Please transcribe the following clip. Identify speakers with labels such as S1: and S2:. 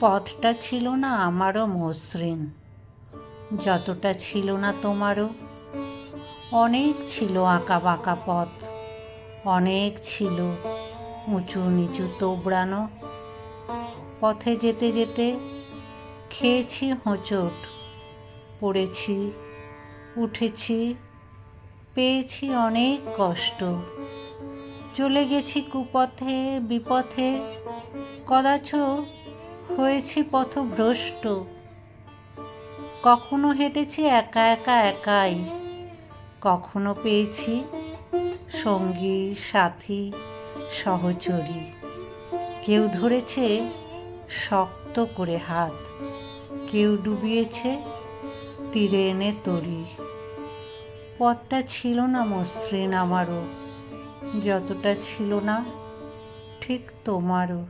S1: পথটা ছিল না আমারও মসৃণ। যতটা ছিল না তোমারও। অনেক ছিল আঁকা বাঁকা পথ। অনেক ছিল উঁচু নিচু তোবড়ানো। পথে যেতে যেতে খেয়েছি হোঁচট, পড়েছি, উঠেছি, পেয়েছি অনেক কষ্ট। চলে গেছি কুপথে, বিপথে, কদাচ হয়েছি পথভ্রষ্ট। কখনো হেঁটেছি একা একা একাই। কখনো পেয়েছি সঙ্গী, সাথী সহচরী কেউ ধরেছে শক্ত করে হাত, কেউ ডুবিয়েছে তীরে এনে তরি। পথটা ছিল না মসৃণ আমারও, যতটা ছিল না ঠিক তোমারও।